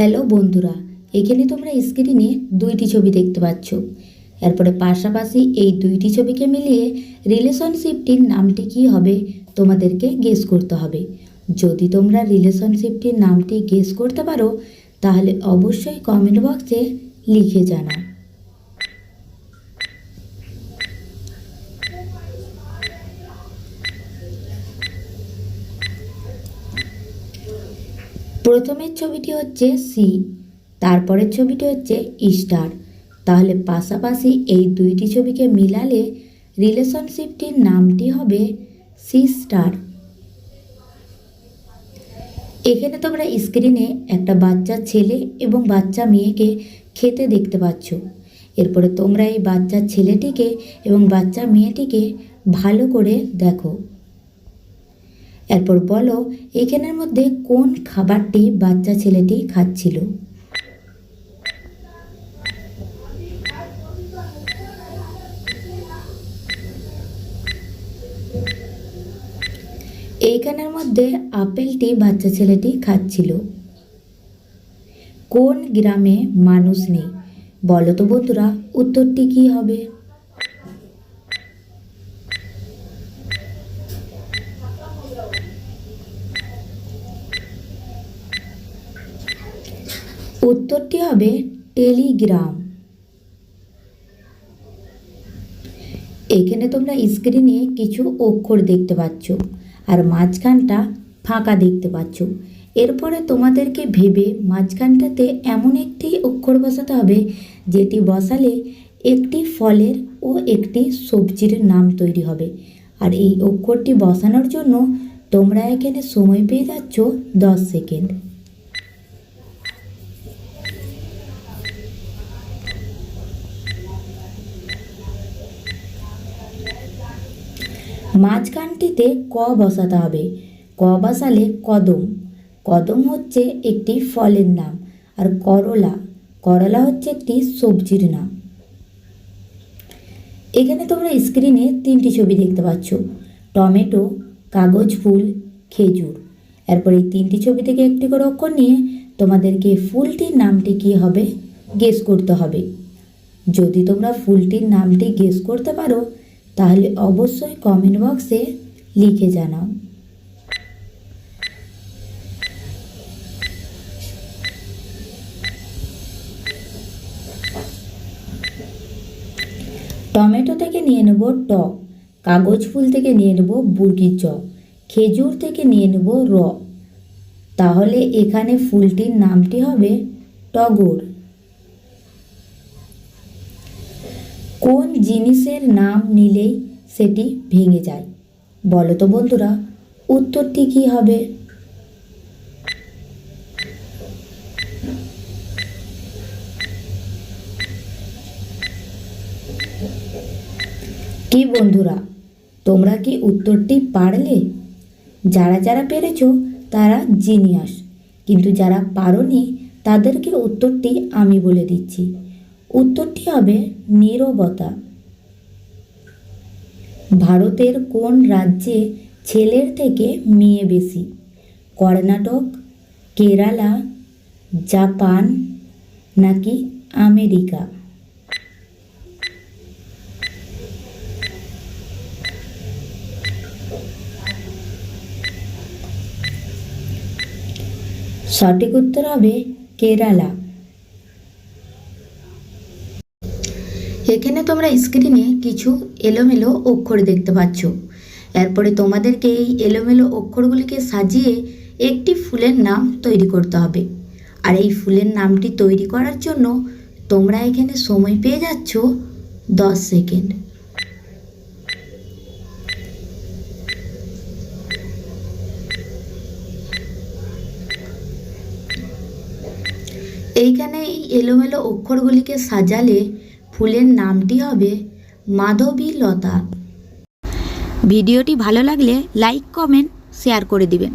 Hello বন্ধুরা, এখানে তোমরা স্ক্রিনে দুইটি ছবি দেখতে পাচ্ছ। এরপরে পাশাপাশি এই দুইটি ছবিকে মিলিয়ে রিলেশনশিপটির নামটি কি হবে তোমাদেরকে গেস করতে হবে। যদি তোমরা রিলেশনশিপটির নামটি গেস করতে পারো, তাহলে অবশ্যই কমেন্ট বক্সে লিখে জানাও। প্রথমের ছবিটি হচ্ছে সি, তারপরের ছবিটি হচ্ছে স্টার। তাহলে পাশাপাশি এই দুইটি ছবিকে মিলালে রিলেশনশিপটির নামটি হবে সি স্টার। এখানে তোমরা স্ক্রিনে একটা বাচ্চা ছেলে এবং বাচ্চা মেয়েকে খেতে দেখতে পাচ্ছ। এরপরে তোমরা এই বাচ্চা ছেলেটিকে এবং বাচ্চা মেয়েটিকে ভালো করে দেখো। এরপর বলো, এখানের মধ্যে কোন খাবারটি বাচ্চা ছেলেটি খাচ্ছিল? এইখানের মধ্যে আপেলটি বাচ্চা ছেলেটি খাচ্ছিল। কোন গ্রামে মানুষ নেই? বলো তো বন্ধুরা, উত্তরটি কী হবে? উত্তরটি হবে টেলিগ্রাম। এখানে তোমরা স্ক্রিনে কিছু অক্ষর দেখতে পাচ্ছ আর মাঝখানটা ফাঁকা দেখতে পাচ্ছ। এরপরে তোমাদেরকে ভেবে মাঝখানটাতে এমন একটি অক্ষর বসাতে হবে যেটি বসালে একটি ফলের ও একটি সবজির নাম তৈরি হবে। আর এই অক্ষরটি বসানোর জন্য তোমরা এখানে সময় পেয়ে যাচ্ছ দশ সেকেন্ড। মাঝখানটিতে ক বসাতে হবে। ক বসালে কদম। কদম হচ্ছে একটি ফলের নাম, আর করলা। করলা হচ্ছে একটি সবজির নাম। এখানে তোমরা স্ক্রিনে তিনটি ছবি দেখতে পাচ্ছ। টমেটো, কাগজ ফুল, খেজুর। এরপর এই তিনটি ছবি থেকে একটি করে অক্ষর নিয়ে তোমাদেরকে ফুলটির নামটি কী হবে? গেস করতে হবে। যদি তোমরা ফুলটির নামটি গেস করতে পারো তাহলে অবশ্যই কমেন্ট বক্সে লিখে জানাও। টমেটো থেকে নিয়ে নেব টক, কাগজ ফুল থেকে নিয়ে নেব বুর্গি চ খেজুর থেকে নিয়ে নেব র। তাহলে এখানে ফুলটির নামটি হবে টগর। কোন জিনিসের নাম নিলেই সেটি ভেঙে যায়? বলো তো বন্ধুরা, উত্তরটি কী হবে? কি বন্ধুরা, তোমরা কি উত্তরটি পারলে? যারা যারা পেরেছ তারা জিনিয়াস, কিন্তু যারা পারোনি তাদেরকে উত্তরটি আমি বলে দিচ্ছি। উত্তরটি হবে নীরবতা। ভারতের কোন রাজ্যে ছেলের থেকে মেয়ে বেশি? কর্ণাটক, কেরালা, জাপান নাকি আমেরিকা? সঠিক উত্তর হবে কেরালা। এখানে তোমরা স্ক্রিনে কিছু এলোমেলো অক্ষর দেখতে পাচ্ছ। এরপরে তোমাদেরকে এই এলোমেলো অক্ষরগুলিকে সাজিয়ে একটি ফুলের নাম তৈরি করতে হবে। আর এই ফুলের নামটি তৈরি করার জন্য তোমরা এখানে সময় পেয়ে যাচ্ছ দশ সেকেন্ড। এইখানে এই এলোমেলো অক্ষরগুলিকে সাজালে ফুলের নামটি হবে মাধবী লতা ভিডিওটি ভালো লাগলে লাইক কমেন্ট শেয়ার করে দিবেন।